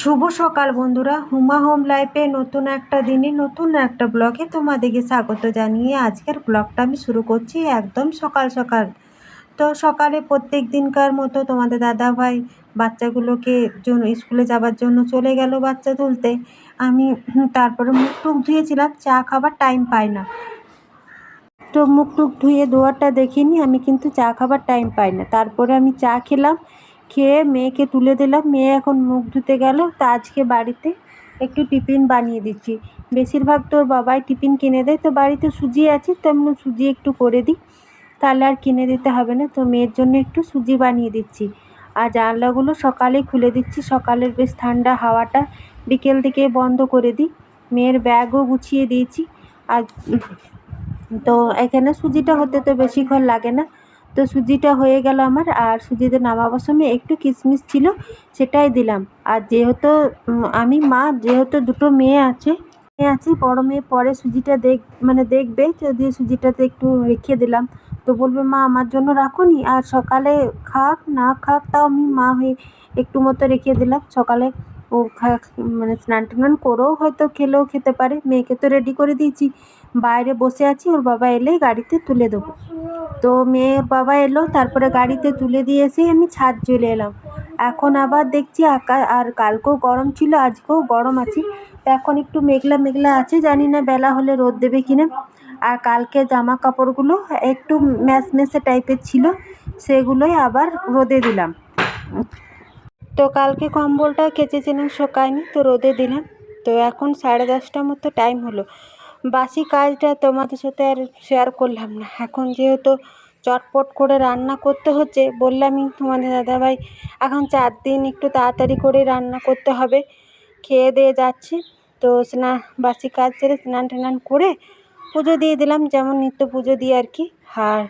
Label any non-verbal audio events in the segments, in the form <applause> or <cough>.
শুভ সকাল বন্ধুরা। হুমা হোম লাইফে নতুন একটা দিনে, নতুন একটা ব্লগে তোমাদেরকে স্বাগত জানিয়ে আজকের ব্লগটা আমি শুরু করছি একদম সকাল সকাল। তো সকালে প্রত্যেক দিনকার মতো তোমাদের দাদা ভাই বাচ্চাগুলোকে জন্য স্কুলে যাবার জন্য চলে গেল বাচ্চা তুলতে। আমি তারপরে মুখ টুক ধুয়েছিলাম, চা খাবার টাইম পাই না। তো মুখ টুক ধুয়ে দোয়ারটা দেখিনি, আমি কিন্তু চা খাবার টাইম পাই না। তারপরে আমি চা খেলাম খেয়ে মেয়েকে তুলে দিলাম। মেয়ে এখন মুখ ধুতে গেল। তা আজকে বাড়িতে একটু টিফিন বানিয়ে দিচ্ছি। বেশিরভাগ তোর বাবাই টিফিন কিনে দেয়। তো বাড়িতে সুজি আছে তো আমি সুজি একটু করে দিই। তাহলে আর কিনে দিতে হবে না। তো মেয়ের জন্য একটু সুজি বানিয়ে দিচ্ছি। আর জানলাগুলো সকালে খুলে দিচ্ছি। সকালের বেশ ঠান্ডা হাওয়াটা বিকেল থেকে বন্ধ করে দিই। মেয়ের ব্যাগও গুছিয়ে দিয়েছি। আর তো এখানে সুজিটা হতে তো বেশিক্ষণ লাগে না। তো সুজিটা হয়ে গেল আমার, আর সুজিতে নামাবার সময় একটু কিশমিশ ছিল সেটাই দিলাম। আর যেহেতু আমি মা, যেহেতু দুটো মেয়ে আছে মেয়ে আছে, বড় মেয়ে পরে সুজিটা দেখ মানে দেখবে, যদি সুজিটাতে একটু রেখে দিলাম। তো বলবে, মা, আমার জন্য রাখো নি আর সকালে খাক, না খাক, তাও আমি মা হয়ে একটু মতো রেখে দিলাম। সকালে ও মানে স্নান টান করেও হয়তো খেলেও খেতে পারে। মেয়েকে তো রেডি করে দিয়েছি। বাইরে বসে আছি, ওর বাবা এলেই গাড়িতে তুলে দেবো। তো মেয়ের বাবা এলো, তারপরে গাড়িতে তুলে দিয়ে এসে আমি ছাদ চলে এলাম। এখন আবার দেখছি আকা, আর কালকেও গরম ছিল, আজকেও গরম আছে। তো এখন একটু মেঘলা মেঘলা আছে, জানি না বেলা হলে রোদ দেবে কিনা। আর কালকে জামা কাপড়গুলো একটু ম্যাচমেচে টাইপের ছিল, সেগুলোই আবার রোদে দিলাম। তো কালকে কম্বলটা কেচেছিলাম শোকায়নি, তো রোদে দিলাম। তো এখন সাড়ে দশটার মতো টাইম হলো। বাসি কাজটা তোমাদের সাথে আর শেয়ার করলাম না। এখন যেহেতু চটপট করে রান্না করতে হচ্ছে, বললামই তোমাদের দাদাভাই, এখন চার দিন একটু তাড়াতাড়ি করে রান্না করতে হবে। খেয়ে দিয়ে যাচ্ছি। তো স্নান বাসি কাজ সেরে স্নান টান করে পুজো দিয়ে দিলাম, যেমন নিত্য পুজো দিয়ে আর কি। আর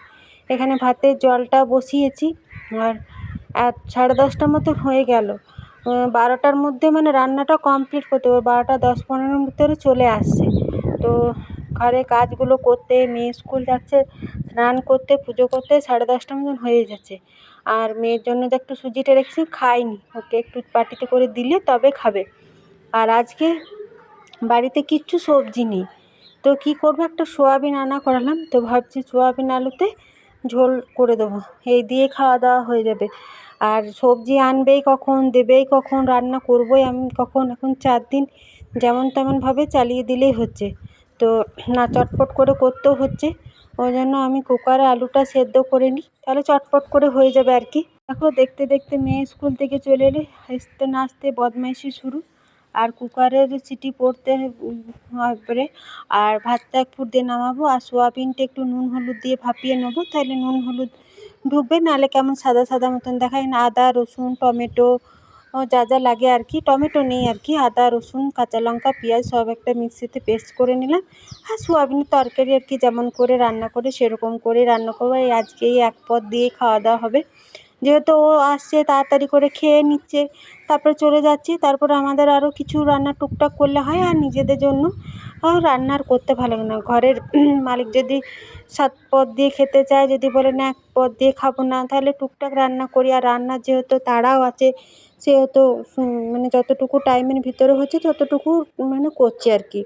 এখানে ভাতের জলটা বসিয়েছি। আর আর সাড়ে দশটার মতো হয়ে গেল। বারোটার মধ্যে মানে রান্নাটা কমপ্লিট করতে হবে। বারোটা, দশ, পনেরোর ভিতরে চলে আসছে। তো ঘরে কাজগুলো করতে, মেয়ে স্কুল যাচ্ছে, স্নান করতে, পুজো করতে সাড়ে দশটা মতন হয়ে যাচ্ছে। আর মেয়ের জন্য যে একটু সুজিটা রেখেছি খায়নি ওকে একটু বাটিতে করে দিলে তবে খাবে। আর আজকে বাড়িতে কিচ্ছু সবজি নেই। তো কী করব? একটা সোয়াবিন আনা করালাম। তো ভাবছি সোয়াবিন আলুতে ঝোল করে দেবো। এই দিয়ে খাওয়া দাওয়া হয়ে যাবে। আর সবজি আনবেই কখন, দেবেই কখন, রান্না করবোই আমি কখন, এখন চার দিন যেমন তেমনভাবে চালিয়ে দিলেই হচ্ছে। তো না, চটপট করে করতেও হচ্ছে। ওই জন্য আমি কুকারে আলুটা সেদ্ধ করে নিই। তাহলে চটপট করে হয়ে যাবে আর কি। দেখো, দেখতে দেখতে মেয়ে স্কুল থেকে চলে এলে হাসতে নাচতে বদমাইশি শুরু। আর কুকারের সিটি পড়তে পরে আর ভাতটা এক দিয়ে নামাবো আর সোয়াবিনটা একটু নুন হলুদ দিয়ে ভাপিয়ে নেব। তাহলে নুন হলুদ ঢুকবে, নাহলে কেমন সাদা সাদা মতন দেখায় না। আদা, রসুন, টমেটো যা যা লাগে আর কি। টমেটো নেই আর কি, আদা, রসুন, কাঁচা লঙ্কা, পেঁয়াজ সব একটা মিক্সিতে পেস্ট করে নিলাম। আর সোয়াবিনের তরকারি আর কি যেমন করে রান্না করে, সেরকম করে রান্না করব। এই আজকে এই এক পদ দিয়েই খাওয়া দাওয়া হবে। যেহেতু ও আসছে, তাড়াতাড়ি করে খেয়ে নিচ্ছে। তারপরে চলে যাচ্ছি। তারপরে আমাদের আরও কিছু রান্না টুকটাক করলে হয় আর নিজেদের জন্য। রান্না আর করতে ভালো লাগে না। ঘরের <clears throat> মালিক যদি সাত পদ দিয়ে খেতে চায়, যদি বলে, না, এক পদ দিয়ে খাব না, তাহলে টুকটাক রান্না করি। আর রান্নার যেহেতু তাড়াও আছে, সেহেতু মানে যতটুকু টাইমের ভিতরে হচ্ছে, ততটুকু মানে করছি আর কি।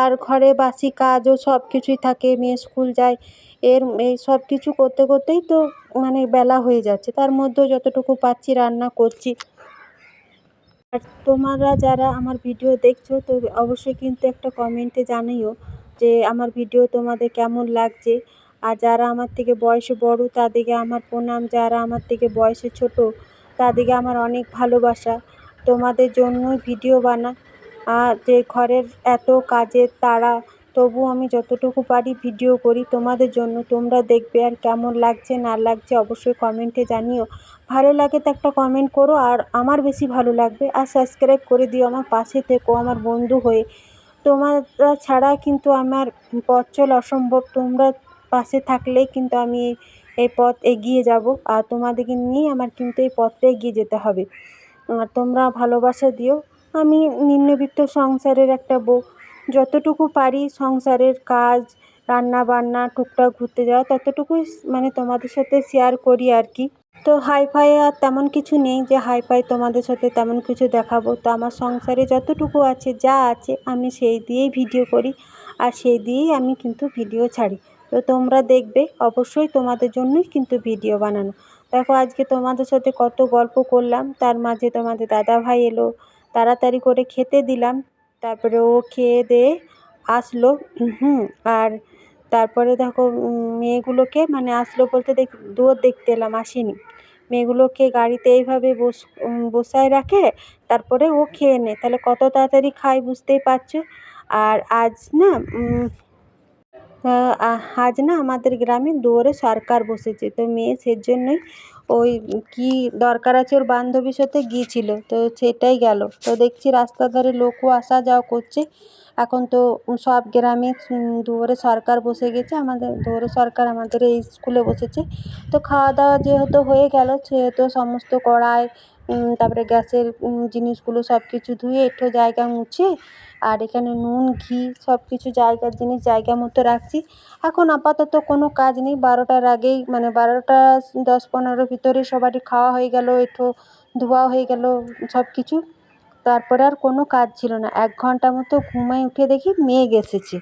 আর ঘরে বাসি কাজও সব কিছুই থাকে। মেয়ে স্কুল যায় এর এই সব কিছু করতে করতেই তো মানে বেলা হয়ে যাচ্ছে। তার মধ্যেও যতটুকু পাচ্ছি রান্না করছি। আর তোমরা যারা আমার ভিডিও দেখছ, তো অবশ্যই কিন্তু একটা কমেন্টে জানিও যে আমার ভিডিও তোমাদের কেমন লাগছে। আর যারা আমার থেকে বয়সে বড়, তাদেরকে আমার প্রণাম। যারা আমার থেকে বয়সে ছোট, তাদেরকে আমার অনেক ভালোবাসা। তোমাদের জন্যই ভিডিও বানা। আর যে ঘরের এত কাজের তাড়া তবু আমি যতটুকু পারি ভিডিও করি তোমাদের জন্য। তোমরা দেখবে আর কেমন লাগছে, না লাগছে অবশ্যই কমেন্টে জানিও। ভালো লাগে তো একটা কমেন্ট করো আর আমার বেশি ভালো লাগবে। আর সাবস্ক্রাইব করে দিও আমার পাশে থেকো আমার বন্ধু হয়ে। তোমরা ছাড়া কিন্তু আমার পথ চলা অসম্ভব। তোমরা পাশে থাকলে কিন্তু আমি এই পথ এগিয়ে যাব আর তোমাদেরকে নিয়েই আমার কিন্তু এই পথটা এগিয়ে যেতে হবে। আর তোমরা ভালোবাসা দিও। আমি নিম্নবিত্ত সংসারের একটা বউ। যতটুকু পারি সংসারের কাজ রান্না বান্না টুকটাক ঘুরতে যাওয়া, ততটুকুই মানে তোমাদের সাথে শেয়ার করি আর কি। তো হাই ফাই আর তেমন কিছু নেই যে হাই ফাই তোমাদের সাথে তেমন কিছু দেখাবো। তো আমার সংসারে যতটুকু আছে, যা আছে আমি সেই দিয়েই ভিডিও করি আর সেই দিয়েই আমি কিন্তু ভিডিও ছাড়ি। তো তোমরা দেখবে, অবশ্যই তোমাদের জন্যই কিন্তু ভিডিও বানানো। দেখো আজকে তোমাদের সাথে কত গল্প করলাম, তার মাঝে তোমাদের দাদাভাই এলো, তাড়াতাড়ি করে খেতে দিলাম। তারপরে ও খেয়ে দেয়ে আসলো। হুম, আর তারপরে দেখো মেয়েগুলোকে মানে আসলো বলতে দেখ, দুয়োর দেখতে এলাম, আসেনি। মেয়েগুলোকে গাড়িতে এইভাবে বস বসায় রাখে, তারপরে ও খেয়ে নেয়। তাহলে কত তাড়াতাড়ি খায় বুঝতেই পারছ? আর আজ না আজ না আমাদের গ্রামে দুয়ারে সরকার বসেছে। তো মেয়ে সেজন্যই ওই কী দরকার আছে ওর বান্ধবীর সাথে গিয়েছিল, তো সেটাই গেল। তো দেখছি রাস্তার ধারে লোকও আসা যাওয়া করছে। এখন তো সব গ্রামে দুয়ারে সরকার বসে গেছে, আমাদের দুয়ারে সরকার আমাদের এই স্কুলে বসেছে। তো খাওয়া দাওয়া যেহেতু হয়ে গেল, সেহেতু সমস্ত কড়াই তারপরে গ্যাসের জিনিসগুলো সব কিছু ধুয়ে একটু জায়গা মুছে আর এখানে নুন, ঘি সব কিছু জায়গার জিনিস জায়গা মতো রাখছি। এখন আপাতত কোনো কাজ নেই। বারোটার আগেই মানে বারোটা দশ পনেরোর ভিতরে সবারই খাওয়া হয়ে গেল, একটু ধোয়া হয়ে গেল সব কিছু তারপরে আর কোনো কাজ ছিল না। এক ঘণ্টা মতো ঘুমায় উঠে দেখি মেঘ এসেছে।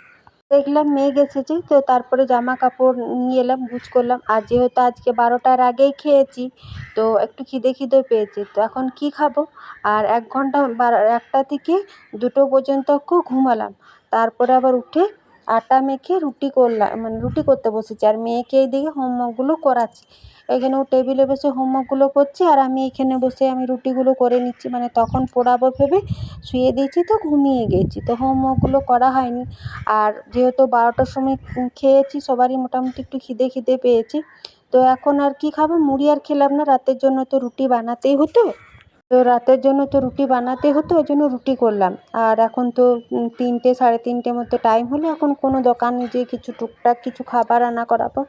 দেখলাম, মেঘ এসেছে, তো তারপরে জামা কাপড় নিয়ে এলাম গুছ করলাম। আর যেহেতু আজকে বারোটার আগেই খেয়েছি, তো একটু খিদে খিদে পেয়েছে। তো এখন কি খাব? আর এক ঘণ্টা একটা থেকে দুটো পর্যন্ত ঘুমালাম। তারপরে আবার উঠে আটা মেখে রুটি করলাম মানে রুটি করতে বসেছি। আর মেয়েকে এইদিকে হোমওয়ার্কগুলো করাচ্ছি। এখানে ও টেবিলে বসে হোমওয়ার্কগুলো করছে আর আমি এখানে বসে আমি রুটিগুলো করে নিচ্ছি। মানে তখন পোড়াবো ভেবে শুয়ে দিয়েছি তো ঘুমিয়ে গেছি। তো হোমওয়ার্কগুলো করা হয়নি। আর যেহেতু বারোটার সময় খেয়েছি, সবারই মোটামুটি একটু খিদে খিদে পেয়েছি। তো এখন আর কি খাব? মুড়ি আর খেলাম না। রাতের জন্য তো রুটি বানাতেই হতো। তো রাতের জন্য তো রুটি বানাতে হতো, ওই জন্য রুটি করলাম। আর এখন তো তিনটে, সাড়ে তিনটে মতো টাইম হলে, এখন কোনো দোকানে যেয়ে কিছু টুকটাক কিছু খাবার আনা করাবো।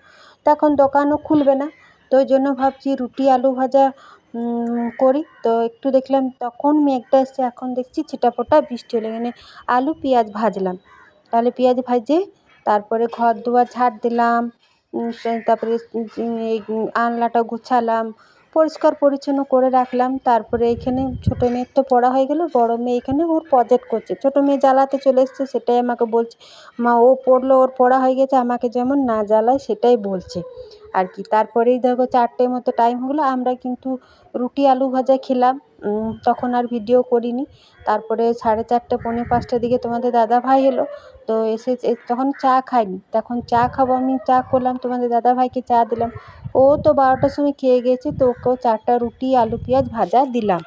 তো এখন দোকানও খুলবে না, তো ওই জন্য ভাবছি রুটি, আলু ভাজা করি। তো একটু দেখলাম তখন মেঘটা এসছে, এখন দেখছি ছিটাফোটা, বৃষ্টি হলো। এখানে আলু, পেঁয়াজ ভাজলাম। আলু পেঁয়াজ ভাজে, তারপরে ঘর দুয়ার ঝাড় দিলাম তারপরে আলনাটা গুছালাম পরিষ্কার পরিচ্ছন্ন করে রাখলাম। তারপরে এখানে ছোটো মেয়ের তো পড়া হয়ে গেলো, বড়ো মেয়ে এখানে ওর প্রজেক্ট করছে। ছোটো মেয়ে জ্বালাতে চলে এসছে, সেটাই আমাকে বলছে, মা, ও পড়ল, ওর পড়া হয়ে গেছে, আমাকে যেমন না জ্বালায় সেটাই বলছে। আর কি, তারপরেই দেখো চারটে মতো টাইম হলো, আমরা কিন্তু রুটি, আলু ভাজা খেলাম। তখন আর ভিডিও করিনি। তারপরে সাড়ে চারটে, পৌনে পাঁচটার দিকে তোমাদের দাদাভাই এলো, তো এসে তখন চা খাইনি। তখন চা খাব, আমি চা করলাম, তোমাদের দাদাভাইকে চা দিলাম। ও তো বারোটার সময় খেয়ে গেছে তো ওকেও চারটা রুটি আলু পেঁয়াজ ভাজা দিলাম।